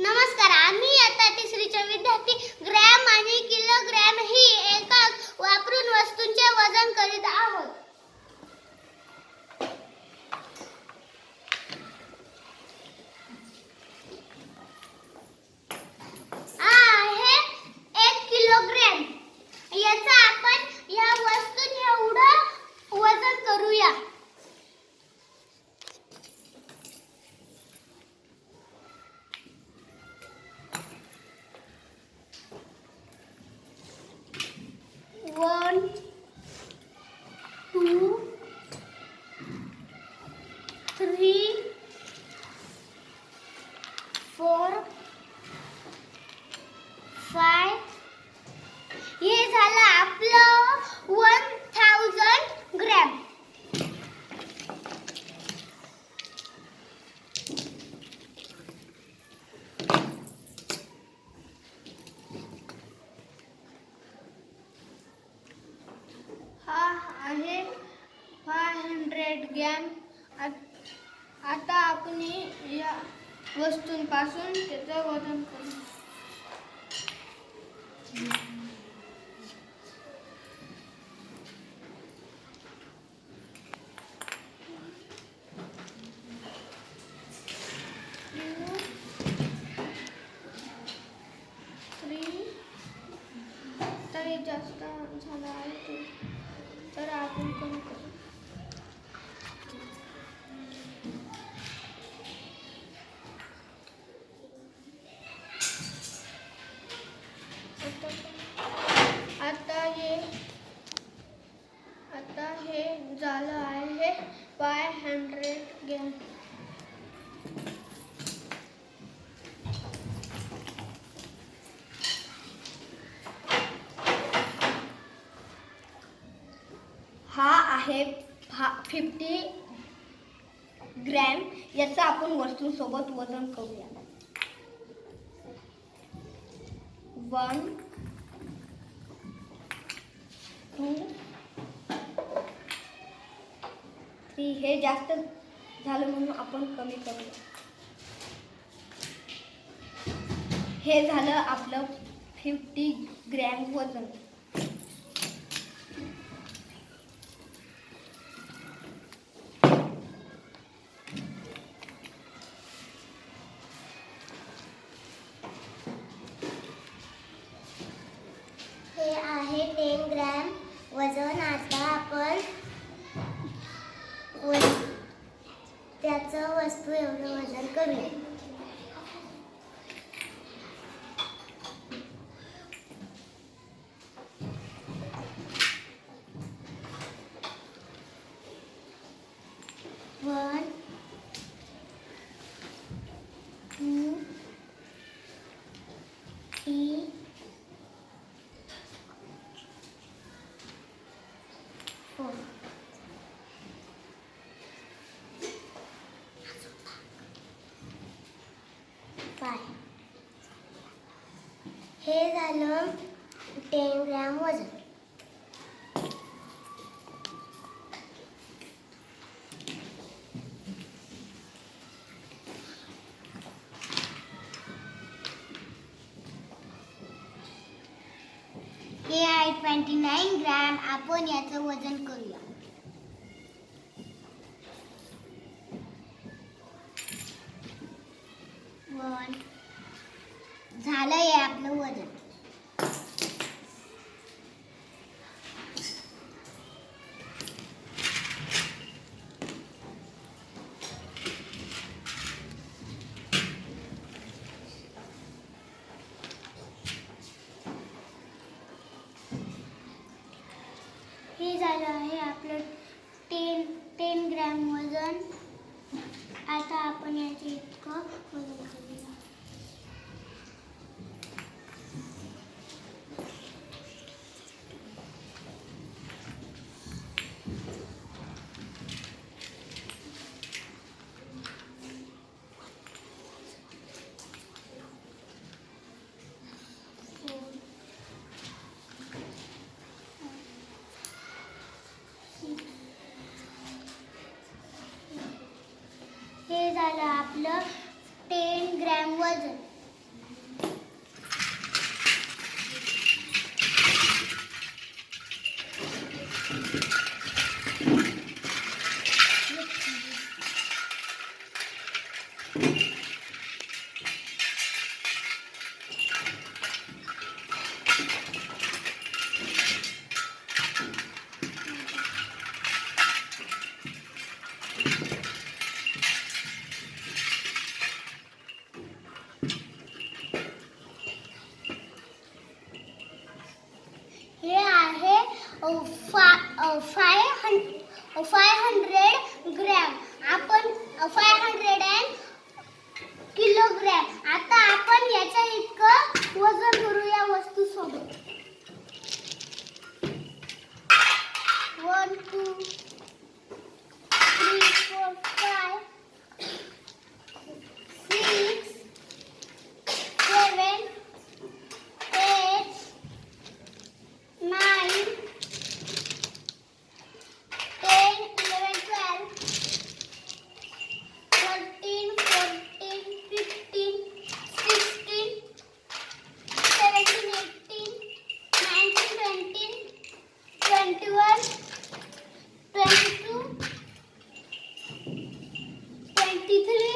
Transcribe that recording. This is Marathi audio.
नमस्कार आम्ही आता तिसरीच्या विद्यार्थी ग्रॅम आणि किलोग्रॅम ही एकक वापरून वस्तूंचे वजन करीत आहोत हा आहे एक किलोग्रॅम याचा आपण या वस्तू एवढं वजन करूया one two three four five हे झालं आपलं वन थाउजंड ग्रॅम हा आहे फाय ग्रॅम आत- आपण या वस्तूंपासून त्याचं वजन करू. जास्त झालं आहे ते. तर आपण कमी झालं आहे. फाय हंड्रेड ग्रॅम हा आहे फिफ्टी ग्रॅम याचं आपण वस्तूंसोबत वजन करूया. वन टू की हे जास्त झालं म्हणून आपण कमी करूया. हे झालं आपलं फिफ्टी ग्रॅम वजन. हे आहे टेन ग्रॅम वजन आता आपण व- याचं वस्तू एवढं वजन करूया one two three four five हे झालं टेन ग्रॅम वजन. हे आहे ट्वेंटी नाईन ग्रॅम आपण याचं वजन करूया. वन झालं आहे आपलं वजन हे झालं आहे आपलं टेन टेन ग्रॅम वजन. आता आपण याचे इतकं वजन करूया आपलं टेन ग्रॅम वजन Thank you. Five hundred five hundred gram आपण फाय हंड्रेड अँड किलोग्रॅम आता आपण याच्या इतकं वजन करू या वस्तू इथले